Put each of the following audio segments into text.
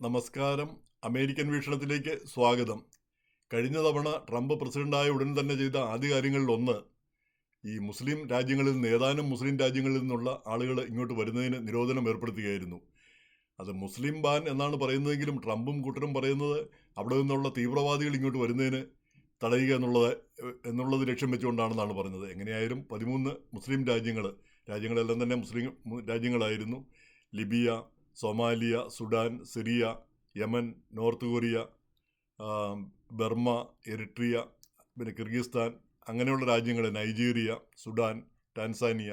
നമസ്കാരം. അമേരിക്കൻ വീക്ഷണത്തിലേക്ക് സ്വാഗതം. കഴിഞ്ഞ തവണ ട്രംപ് പ്രസിഡന്റായ ഉടൻ തന്നെ ചെയ്ത ആദ്യ കാര്യങ്ങളിൽ ഒന്ന് ഈ മുസ്ലിം രാജ്യങ്ങളിൽ നിന്ന് ഏതാനും മുസ്ലിം രാജ്യങ്ങളിൽ നിന്നുള്ള ആളുകൾ ഇങ്ങോട്ട് വരുന്നതിന് നിരോധനം ഏർപ്പെടുത്തുകയായിരുന്നു. അത് മുസ്ലിം ബാൻ എന്നാണ് പറയുന്നതെങ്കിലും ട്രംപും കൂട്ടരും പറയുന്നത് അവിടെ നിന്നുള്ള തീവ്രവാദികൾ ഇങ്ങോട്ട് വരുന്നതിന് തടയുക എന്നുള്ളത് എന്നുള്ളത് ലക്ഷ്യം വെച്ചുകൊണ്ടാണെന്നാണ് പറഞ്ഞത്. എങ്ങനെയായാലും പതിമൂന്ന് മുസ്ലിം രാജ്യങ്ങൾ രാജ്യങ്ങളെല്ലാം തന്നെ മുസ്ലിം രാജ്യങ്ങളായിരുന്നു. Libya Somalia Sudan Syria Yemen North Korea Burma Eritrea പിന്നെ കിർഗിസ്ഥാൻ അങ്ങനെയുള്ള രാജ്യങ്ങൾ നൈജീരിയ സുഡാൻ ടാൻസാനിയ.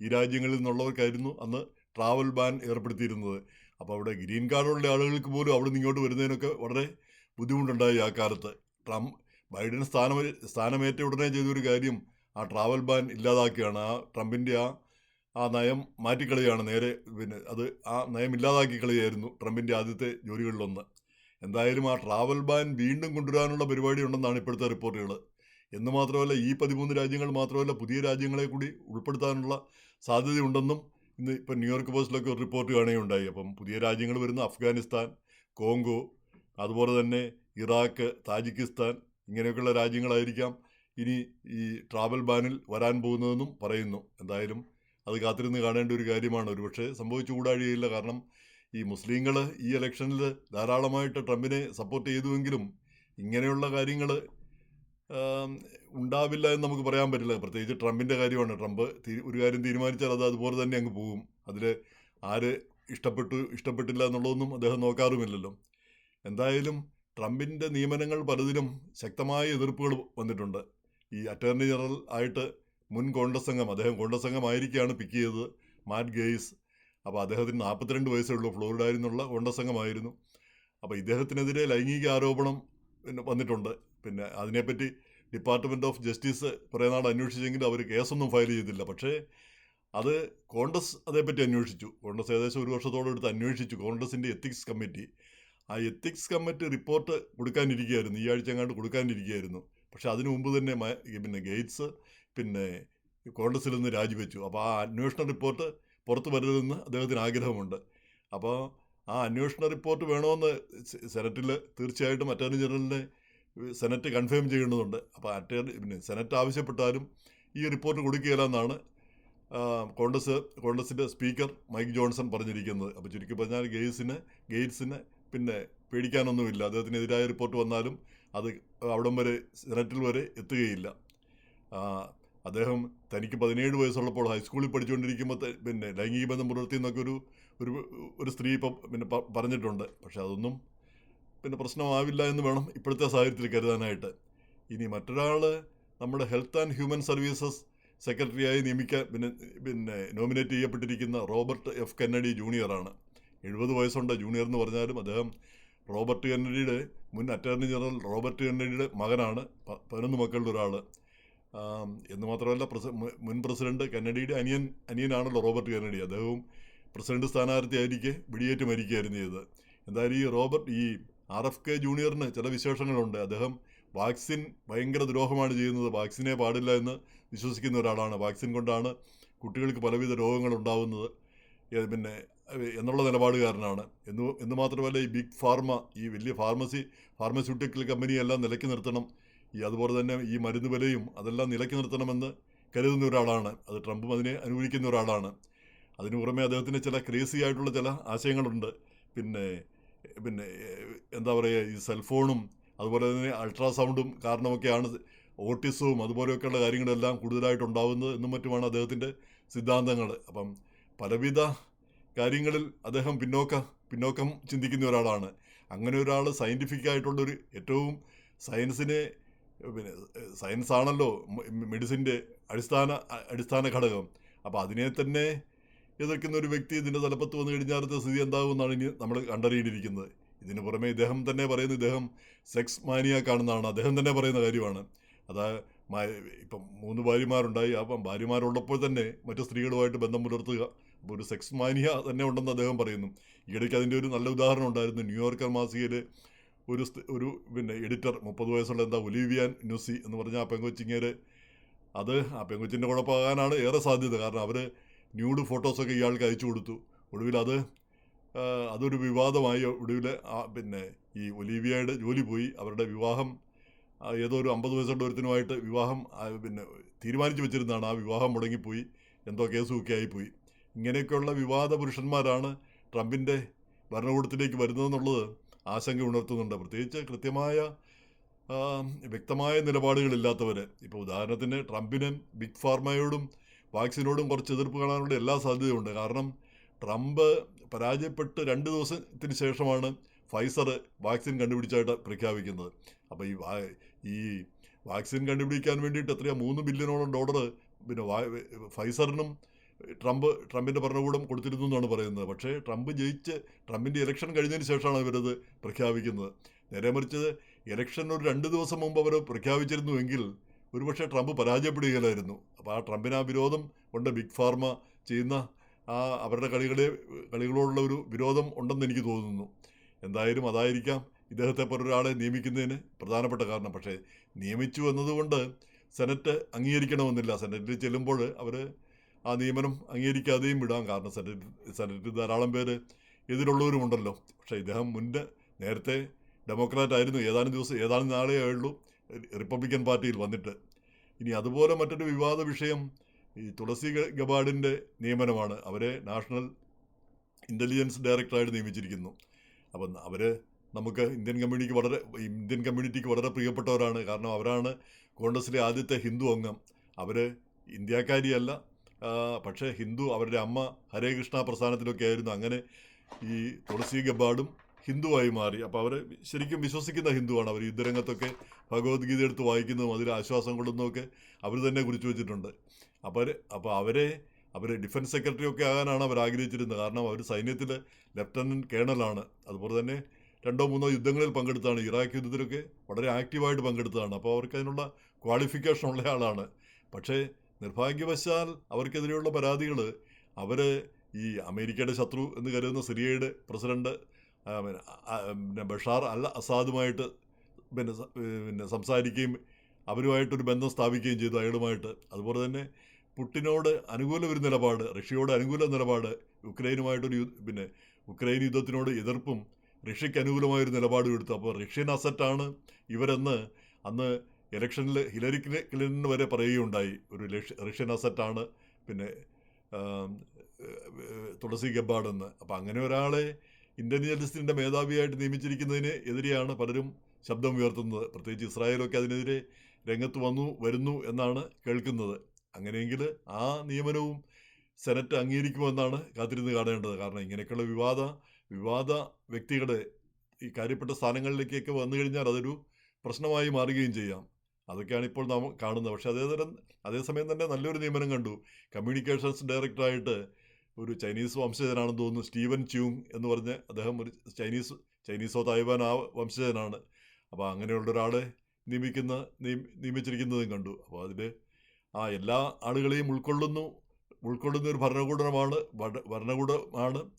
ഈ രാജ്യങ്ങളിൽ നിന്നുള്ളവർക്കായിരുന്നു അന്ന് ട്രാവൽ ബാൻ ഏർപ്പെടുത്തിയിരുന്നത്. അപ്പോൾ അവിടെ ഗ്രീൻ കാർഡുള്ള ആളുകൾക്ക് പോലും അവിടെ നിന്ന് ഇങ്ങോട്ട് വരുന്നതിനൊക്കെ വളരെ ബുദ്ധിമുട്ടുണ്ടായി ആ കാലത്ത്. ട്രംപ് ബൈഡൻ സ്ഥാനം സ്ഥാനമേറ്റ ഉടനെ ചെയ്തൊരു കാര്യം ആ ട്രാവൽ ബാൻ ഇല്ലാതാക്കുകയാണ്. ആ ട്രംപിന്റെ ആ ആ നയം മാറ്റിക്കളയാണ് നേരെ പിന്നെ അത് ആ നയം ഇല്ലാതാക്കി കളിയായിരുന്നു ട്രംപിന്റെ ആദ്യത്തെ ജോലികളിലൊന്ന്. എന്തായാലും ആ ട്രാവൽ ബാൻ വീണ്ടും കൊണ്ടുവരാനുള്ള പരിപാടി ഉണ്ടെന്നാണ് ഇപ്പോഴത്തെ റിപ്പോർട്ടുകൾ എന്ന് മാത്രമല്ല ഈ പതിമൂന്ന് രാജ്യങ്ങൾ മാത്രമല്ല പുതിയ രാജ്യങ്ങളെ കൂടി ഉൾപ്പെടുത്താനുള്ള സാധ്യതയുണ്ടെന്നും ഇന്ന് ഇപ്പം ന്യൂയോർക്ക് പോസ്റ്റിലൊക്കെ ഒരു റിപ്പോർട്ട് കാണുകയുണ്ടായി. അപ്പം പുതിയ രാജ്യങ്ങൾ വരുന്ന അഫ്ഗാനിസ്ഥാൻ കോങ്കോ അതുപോലെ തന്നെ ഇറാഖ് താജിക്കിസ്ഥാൻ ഇങ്ങനെയൊക്കെയുള്ള രാജ്യങ്ങളായിരിക്കാം ഇനി ഈ ട്രാവൽ ബാനിൽ വരാൻ പോകുന്നതെന്നും പറയുന്നു. എന്തായാലും അത് കാത്തിരുന്ന് കാണേണ്ട ഒരു കാര്യമാണ്. ഒരുപക്ഷെ സംഭവിച്ചു കൂടാഴികയില്ല കാരണം ഈ മുസ്ലിങ്ങൾ ഈ ഇലക്ഷനിൽ ധാരാളമായിട്ട് ട്രംപിനെ സപ്പോർട്ട് ചെയ്തുവെങ്കിലും ഇങ്ങനെയുള്ള കാര്യങ്ങൾ ഉണ്ടാവില്ല എന്ന് നമുക്ക് പറയാൻ പറ്റില്ല. പ്രത്യേകിച്ച് ട്രംപിന്റെ കാര്യമാണ്. ട്രംപ് ഒരു കാര്യം തീരുമാനിച്ചാൽ അത് അതുപോലെ തന്നെ അങ്ങ് പോകും. അതിൽ ആര് ഇഷ്ടപ്പെട്ടു ഇഷ്ടപ്പെട്ടില്ല എന്നുള്ളതൊന്നും അദ്ദേഹം നോക്കാറുമില്ലല്ലോ. എന്തായാലും ട്രംപിന്റെ നിയമനങ്ങൾ പലതിലും ശക്തമായ എതിർപ്പുകൾ വന്നിട്ടുണ്ട്. ഈ അറ്റോർണി ജനറൽ ആയിട്ട് മുൻ കോൺഗ്രസ് അംഗം അദ്ദേഹം കോൺഗ്രസ് അംഗമായിരിക്കുകയാണ് പിക്ക് ചെയ്തത് മാറ്റ് ഗെയ്സ്. അപ്പോൾ അദ്ദേഹത്തിന് നാൽപ്പത്തിരണ്ട് വയസ്സേ ഉള്ളൂ ഫ്ലോറിഡയിൽ നിന്നുള്ള കോൺഗ്രസ് അംഗമായിരുന്നു അപ്പോൾ ഇദ്ദേഹത്തിനെതിരെ ലൈംഗിക ആരോപണം പിന്നെ വന്നിട്ടുണ്ട്. പിന്നെ അതിനെപ്പറ്റി ഡിപ്പാർട്ട്മെന്റ് ഓഫ് ജസ്റ്റിസ് കുറേ നാൾ അന്വേഷിച്ചെങ്കിലും അവർ കേസൊന്നും ഫയൽ ചെയ്തില്ല. പക്ഷേ അത് കോൺഗ്രസ് അതേപ്പറ്റി അന്വേഷിച്ചു. കോൺഗ്രസ് ഏകദേശം ഒരു വർഷത്തോളം എടുത്ത് അന്വേഷിച്ചു. കോൺഗ്രസിന്റെ എത്തിക്സ് കമ്മിറ്റി ആ എത്തിക്സ് കമ്മിറ്റി റിപ്പോർട്ട് കൊടുക്കാനിരിക്കുകയായിരുന്നു. ഈ ആഴ്ച എങ്ങാണ്ട് കൊടുക്കാനിരിക്കുകയായിരുന്നു. പക്ഷേ അതിനു മുമ്പ് തന്നെ പിന്നെ ഗേറ്റ്സ് പിന്നെ കോൺഗ്രസിൽ നിന്ന് രാജിവെച്ചു. അപ്പോൾ ആ അന്വേഷണ റിപ്പോർട്ട് പുറത്തു വരരുതെന്ന് അദ്ദേഹത്തിന് ആഗ്രഹമുണ്ട്. അപ്പോൾ ആ അന്വേഷണ റിപ്പോർട്ട് വേണമെന്ന് സെനറ്റിൽ തീർച്ചയായിട്ടും അറ്റോർണി ജനറലിനെ സെനറ്റ് കൺഫേം ചെയ്യേണ്ടതുണ്ട്. അപ്പോൾ അറ്റോർണി പിന്നെ സെനറ്റ് ആവശ്യപ്പെട്ടാലും ഈ റിപ്പോർട്ട് കൊടുക്കുകയില്ല എന്നാണ് കോൺഗ്രസ് കോൺഗ്രസിന്റെ സ്പീക്കർ മൈക്ക് ജോൺസൺ പറഞ്ഞിരിക്കുന്നത്. അപ്പോൾ ചുരുക്കി പറഞ്ഞാൽ ഗെയ്സിന് ഗെയ്റ്റ്സിന് പിന്നെ പേടിക്കാനൊന്നുമില്ല. അദ്ദേഹത്തിനെതിരായ റിപ്പോർട്ട് വന്നാലും അത് അവിടം വരെ സെനറ്റിൽ വരെ എത്തുകയില്ല. അദ്ദേഹം തനിക്ക് പതിനേഴ് വയസ്സുള്ളപ്പോൾ ഹൈസ്കൂളിൽ പഠിച്ചുകൊണ്ടിരിക്കുമ്പോൾ പിന്നെ ലൈംഗിക ബന്ധം പുലർത്തി എന്നൊക്കെ ഒരു ഒരു ഒരു സ്ത്രീ ഇപ്പം പിന്നെ പറഞ്ഞിട്ടുണ്ട്. പക്ഷേ അതൊന്നും പിന്നെ പ്രശ്നമാവില്ല എന്ന് വേണം ഇപ്പോഴത്തെ സാഹചര്യത്തിൽ കരുതാനായിട്ട്. ഇനി മറ്റൊരാൾ നമ്മുടെ ഹെൽത്ത് ആൻഡ് ഹ്യൂമൻ സർവീസസ് സെക്രട്ടറിയായി നിയമിക്കാൻ പിന്നെ പിന്നെ നോമിനേറ്റ് ചെയ്യപ്പെട്ടിരിക്കുന്ന റോബർട്ട് എഫ് കെന്നഡി ജൂനിയറാണ് എഴുപത് വയസ്സുണ്ട് ജൂനിയർ എന്ന് പറഞ്ഞാലും അദ്ദേഹം റോബർട്ട് കെന്നഡിയുടെ മുൻ അറ്റോർണി ജനറൽ റോബർട്ട് കെന്നഡിയുടെ മകനാണ്. പതിനൊന്ന് മക്കളുടെ ഒരാൾ എന്ന് മാത്രമല്ല മുൻ പ്രസിഡന്റ് കെന്നഡിയുടെ അനിയൻ അനിയനാണല്ലോ റോബർട്ട് കെന്നഡി. അദ്ദേഹവും പ്രസിഡന്റ് സ്ഥാനാർത്ഥിയായിരിക്കെ വെടിയേറ്റ് മരിക്കുകയായിരുന്നു ചെയ്തത്. എന്തായാലും ഈ റോബർട്ട് ഈ ആർ എഫ് കെ ജൂനിയറിന് ചില വിശേഷങ്ങളുണ്ട്. അദ്ദേഹം വാക്സിൻ ഭയങ്കര ദ്രോഹമാണ് ചെയ്യുന്നത്. വാക്സിനെ പാടില്ല എന്ന് വിശ്വസിക്കുന്ന ഒരാളാണ്. വാക്സിൻ കൊണ്ടാണ് കുട്ടികൾക്ക് പലവിധ രോഗങ്ങൾ ഉണ്ടാവുന്നത് പിന്നെ എന്നുള്ള നിലപാടുകാരനാണ്. എന്ന് എന്ന് മാത്രമല്ല ഈ ബിഗ് ഫാർമ ഈ വലിയ ഫാർമസി ഫാർമസ്യൂട്ടിക്കൽ കമ്പനിയെല്ലാം നിലയ്ക്ക് നിർത്തണം. ഈ അതുപോലെ തന്നെ ഈ മരുന്ന് വിലയും അതെല്ലാം നിലയ്ക്ക് നിർത്തണമെന്ന് കരുതുന്ന ഒരാളാണ്. അത് ട്രംപും അതിനെ അനുകൂലിക്കുന്ന ഒരാളാണ്. അതിനു പുറമെ അദ്ദേഹത്തിന് ചില ക്രേസി ആയിട്ടുള്ള ചില ആശയങ്ങളുണ്ട്. പിന്നെ പിന്നെ എന്താ പറയുക ഈ സെൽഫോണും അതുപോലെ തന്നെ അൾട്രാസൗണ്ടും കാരണമൊക്കെയാണ് ഓട്ടിസവും അതുപോലെയൊക്കെയുള്ള കാര്യങ്ങളെല്ലാം കൂടുതലായിട്ടുണ്ടാവുന്നത് എന്നും മറ്റുമാണ് അദ്ദേഹത്തിന്റെ സിദ്ധാന്തങ്ങൾ. അപ്പം പലവിധ കാര്യങ്ങളിൽ അദ്ദേഹം പിന്നോക്ക പിന്നോക്കം ചിന്തിക്കുന്ന ഒരാളാണ്. അങ്ങനെ ഒരാൾ സയന്റിഫിക് ആയിട്ടുള്ളൊരു ഏറ്റവും സയൻസിനെ പിന്നെ സയൻസ് ആണല്ലോ മെഡിസിന്റെ അടിസ്ഥാന അടിസ്ഥാന ഘടകം. അപ്പോൾ അതിനെ തന്നെ എതിർക്കുന്ന ഒരു വ്യക്തി ഇതിന്റെ തലപ്പത്ത് വന്നു കഴിഞ്ഞാലത്തെ സ്ഥിതി എന്താകുമെന്നാണ് ഇനി നമ്മൾ കണ്ടറിയിട്ടിരിക്കുന്നത് ഇതിന് പുറമെ ഇദ്ദേഹം തന്നെ പറയുന്ന ഇദ്ദേഹം സെക്സ് മാനിയാക്കാണെന്നാണ്. അദ്ദേഹം തന്നെ പറയുന്ന കാര്യമാണ്. അതാ ഇപ്പം മൂന്ന് ഭാര്യമാരുണ്ടായി. അപ്പം ഭാര്യമാരുള്ളപ്പോൾ തന്നെ മറ്റു സ്ത്രീകളുമായിട്ട് ബന്ധം പുലർത്തുക. അപ്പോൾ ഒരു സെക്സ് മാനിയ തന്നെ ഉണ്ടെന്ന് അദ്ദേഹം പറയുന്നു. ഈയിടയ്ക്ക് അതിന്റെ ഒരു നല്ല ഉദാഹരണം ഉണ്ടായിരുന്നു. ന്യൂയോർക്കർ മാസികയിൽ ഒരു ഒരു പിന്നെ എഡിറ്റർ മുപ്പത് വയസ്സുള്ള എന്താ ഒലിവിയാൻ ന്യൂസി എന്ന് പറഞ്ഞ ആ പെങ്കൊച്ചിങ്ങേര്. അത് ആ പെങ്കൊച്ചിന്റെ കുഴപ്പമാകാനാണ് ഏറെ സാധ്യത. കാരണം അവർ ന്യൂഡ് ഫോട്ടോസൊക്കെ ഇയാൾക്ക് അയച്ചു കൊടുത്തു. ഒടുവിൽ അത് അതൊരു വിവാദമായി. ഒടുവിൽ പിന്നെ ഈ ഒലീവിയയുടെ ജോലി പോയി. അവരുടെ വിവാഹം ഏതോ ഒരു അമ്പത് വയസ്സുള്ള ഒരുത്തിനുമായിട്ട് വിവാഹം പിന്നെ തീരുമാനിച്ചു വെച്ചിരുന്നതാണ്. ആ വിവാഹം മുടങ്ങിപ്പോയി. എന്തോ കേസുമൊക്കെ ആയിപ്പോയി. ഇങ്ങനെയൊക്കെയുള്ള വിവാദ പുരുഷന്മാരാണ് ട്രംപിന്റെ ഭരണകൂടത്തിലേക്ക് വരുന്നതെന്നുള്ളത് ആശങ്ക ഉണർത്തുന്നുണ്ട്. പ്രത്യേകിച്ച് കൃത്യമായ വ്യക്തമായ നിലപാടുകളില്ലാത്തവർ ഇപ്പോൾ ഉദാഹരണത്തിന് ട്രംപിന് ബിഗ് ഫാർമയോടും വാക്സിനോടും കുറച്ച് എതിർപ്പ് കാണാനുള്ള എല്ലാ സാധ്യതയുണ്ട് കാരണം ട്രംപ് പരാജയപ്പെട്ട് രണ്ട് ദിവസത്തിന് ശേഷമാണ് ഫൈസർ വാക്സിൻ കണ്ടുപിടിച്ചായിട്ട് പ്രഖ്യാപിക്കുന്നത്. അപ്പോൾ ഈ ഈ വാക്സിൻ കണ്ടുപിടിക്കാൻ വേണ്ടിയിട്ട് എത്രയാണ് മൂന്ന് ബില്യണോളം ഡോളർ പിന്നെ ഫൈസറിനും ട്രംപ് ട്രംപിന്റെ ഭരണകൂടം കൊടുത്തിരുന്നു എന്നാണ് പറയുന്നത്. പക്ഷേ ട്രംപ് ജയിച്ച് ട്രംപിന്റെ ഇലക്ഷൻ കഴിഞ്ഞതിന് ശേഷമാണ് അവരത് പ്രഖ്യാപിക്കുന്നത്. നേരെ മറിച്ച് ഇലക്ഷൻ ഒരു രണ്ട് ദിവസം മുമ്പ് അവർ പ്രഖ്യാപിച്ചിരുന്നുവെങ്കിൽ ഒരുപക്ഷെ ട്രംപ് പരാജയപ്പെടുകയില്ലായിരുന്നു. അപ്പോൾ ആ ട്രംപിന് ആ വിരോധം കൊണ്ട് ബിഗ് ഫാർമ ചെയ്യുന്ന ആ അവരുടെ കളികളെ കളികളോടുള്ള ഒരു വിരോധം ഉണ്ടെന്ന് എനിക്ക് തോന്നുന്നു. എന്തായാലും അതായിരിക്കാം ഇദ്ദേഹത്തെ പോലൊരാളെ നിയമിക്കുന്നതിന് പ്രധാനപ്പെട്ട കാരണം. പക്ഷേ നിയമിച്ചു എന്നതുകൊണ്ട് സെനറ്റ് അംഗീകരിക്കണമെന്നില്ല. സെനറ്റിൽ ചെല്ലുമ്പോൾ അവർ ആ നിയമനം അംഗീകരിക്കാതെയും വിടാം. കാരണം സെനറ്റ് സെനറ്റിൽ ധാരാളം പേര് എതിരുള്ളവരുമുണ്ടല്ലോ. പക്ഷേ ഇദ്ദേഹം മുൻപ് നേരത്തെ ഡെമോക്രാറ്റ് ആയിരുന്നു. ഏതാനും ദിവസം ഏതാനും നാളേ ആയുള്ളൂ റിപ്പബ്ലിക്കൻ പാർട്ടിയിൽ വന്നിട്ട്. ഇനി അതുപോലെ മറ്റൊരു വിവാദ വിഷയം ഈ തുളസി ഗബാഡിന്റെ നിയമനമാണ്. അവരെ നാഷണൽ ഇന്റലിജൻസ് ഡയറക്ടറായിട്ട് നിയമിച്ചിരിക്കുന്നു. അപ്പം അവർ നമുക്ക് ഇന്ത്യൻ കമ്മ്യൂണിറ്റിക്ക് വളരെ ഇന്ത്യൻ കമ്മ്യൂണിറ്റിക്ക് വളരെ പ്രിയപ്പെട്ടവരാണ്. കാരണം അവരാണ് കോൺഗ്രസിലെ ആദ്യത്തെ ഹിന്ദു അംഗം. അവർ ഇന്ത്യക്കാരിയല്ല പക്ഷേ ഹിന്ദു അവരുടെ അമ്മ ഹരേ കൃഷ്ണ പ്രസ്ഥാനത്തിലൊക്കെ ആയിരുന്നു. അങ്ങനെ ഈ തുളസി ഗബാഡും ഹിന്ദുവായി മാറി. അപ്പോൾ അവർ ശരിക്കും വിശ്വസിക്കുന്ന ഹിന്ദുവാണ് അവർ. യുദ്ധരംഗത്തൊക്കെ ഭഗവത്ഗീത എടുത്ത് വായിക്കുന്നതും അതിൽ ആശ്വാസം കൊള്ളുന്നതൊക്കെ അവർ തന്നെ കുറിച്ച് വെച്ചിട്ടുണ്ട്. അപ്പോൾ അപ്പോൾ അവരെ അവർ ഡിഫൻസ് സെക്രട്ടറി ഒക്കെ ആകാനാണ് അവർ ആഗ്രഹിച്ചിരുന്നത്. കാരണം അവർ സൈന്യത്തിൽ ലെഫ്റ്റനന്റ് കേണലാണ്. അതുപോലെ തന്നെ രണ്ടോ മൂന്നോ യുദ്ധങ്ങളിൽ പങ്കെടുത്താണ്. ഇറാഖ് യുദ്ധത്തിലൊക്കെ വളരെ ആക്റ്റീവായിട്ട് പങ്കെടുത്തതാണ്. അപ്പോൾ അവർക്ക് അതിനുള്ള ക്വാളിഫിക്കേഷൻ ഉള്ള ആളാണ്. പക്ഷേ നിർഭാഗ്യവശാൽ അവർക്കെതിരെയുള്ള പരാതികൾ അവർ ഈ അമേരിക്കയുടെ ശത്രു എന്ന് കരുതുന്ന സിറിയയുടെ പ്രസിഡന്റ് പിന്നെ, ബഷാർ അൽ അസാദുമായിട്ട് പിന്നെ പിന്നെ സംസാരിക്കുകയും അവരുമായിട്ടൊരു ബന്ധം സ്ഥാപിക്കുകയും ചെയ്തു അയാളുമായിട്ട്. അതുപോലെ തന്നെ പുട്ടിനോട് അനുകൂല ഒരു നിലപാട് റഷ്യയോട് അനുകൂല നിലപാട് യുക്രൈനുമായിട്ടൊരു പിന്നെ ഉക്രൈൻ യുദ്ധത്തിനോട് എതിർപ്പും റഷ്യയ്ക്ക് അനുകൂലമായൊരു നിലപാടും എടുത്തു. അപ്പോൾ റഷ്യൻ അസറ്റാണ് ഇവരെന്ന് അന്ന് ഇലക്ഷനിൽ ഹിലരി ക്ലി- ക്ലിന്റൺ വരെ പറയുകയുണ്ടായി. ഒരു റഷ്യൻ അസറ്റാണ്. പിന്നെ തുളസി ഗബ്ബാർഡെന്ന് അപ്പോൾ അങ്ങനെ ഒരാളെ ഇന്റലിജൻസിന്റെ മേധാവിയായിട്ട് നിയമിച്ചിരിക്കുന്നതിന് എതിരെയാണ് പലരും ശബ്ദം ഉയർത്തുന്നത്. പ്രത്യേകിച്ച് ഇസ്രായേലൊക്കെ അതിനെതിരെ രംഗത്ത് വന്നു വരുന്നു എന്നാണ് കേൾക്കുന്നത്. അങ്ങനെയെങ്കിൽ ആ നിയമനവും സെനറ്റ് അംഗീകരിക്കുമെന്നാണ് കാത്തിരുന്ന് കാണേണ്ടത്. കാരണം ഇങ്ങനെയൊക്കെയുള്ള വിവാദ വിവാദ വ്യക്തികളെ ഈ കാര്യപ്പെട്ട സ്ഥാനങ്ങളിലേക്കൊക്കെ വന്നു കഴിഞ്ഞാൽ അതൊരു പ്രശ്നമായി മാറുകയും ചെയ്യാം. അതൊക്കെയാണ് ഇപ്പോൾ നാം കാണുന്നത്. പക്ഷേ അതേതരം അതേസമയം തന്നെ നല്ലൊരു നിയമനം കണ്ടു. കമ്മ്യൂണിക്കേഷൻസ് ഡയറക്ടറായിട്ട് ഒരു ചൈനീസ് വംശജനാണെന്ന് തോന്നുന്നു സ്റ്റീവൻ ച്യൂങ് എന്ന് പറഞ്ഞ് അദ്ദേഹം ഒരു ചൈനീസ് ചൈനീസോ തായ്വാൻ ആ വംശജനാണ്. അപ്പോൾ അങ്ങനെയുള്ള ഒരാളെ നിയമിക്കുന്ന നിയം- നിയമിച്ചിരിക്കുന്നതും കണ്ടു. അപ്പോൾ അതിൽ ആ എല്ലാ ആളുകളെയും ഉൾക്കൊള്ളുന്നു ഉൾക്കൊള്ളുന്ന ഒരു ഭരണകൂടമാണ് ഭരണ- ഭരണകൂടമാണ്.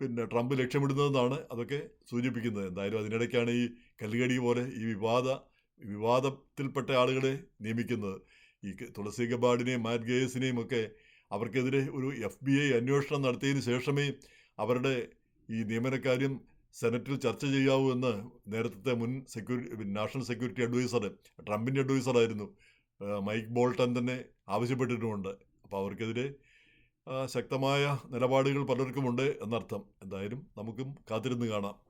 പിന്നെ ട്രംപ് ലക്ഷ്യമിടുന്നതെന്നാണ് അതൊക്കെ സൂചിപ്പിക്കുന്നത്. എന്തായാലും അതിനിടയ്ക്കാണ് ഈ കല്ലുകടി പോലെ ഈ വിവാദ വിവാദത്തിൽപ്പെട്ട ആളുകളെ നിയമിക്കുന്നത്. ഈ തുളസി ഗബാഡിനെയും മാറ്റ് ഗേസിനെയും ഒക്കെ അവർക്കെതിരെ ഒരു എഫ് ബി ഐ അന്വേഷണം നടത്തിയതിന് ശേഷമേ അവരുടെ ഈ നിയമനക്കാര്യം സെനറ്റിൽ ചർച്ച ചെയ്യാവൂ എന്ന് നേരത്തെ മുൻ സെക്യൂരിറ്റി നാഷണൽ സെക്യൂരിറ്റി അഡ്വൈസർ ട്രംപിന്റെ അഡ്വൈസറായിരുന്നു മൈക്ക് ബോൾട്ടൻ തന്നെ ആവശ്യപ്പെട്ടിട്ടുമുണ്ട്. അപ്പോൾ അവർക്കെതിരെ ശക്തമായ നിലപാടുകൾ പലർക്കുമുണ്ട് എന്നർത്ഥം. എന്തായാലും നമുക്കും കാത്തിരുന്ന് കാണാം.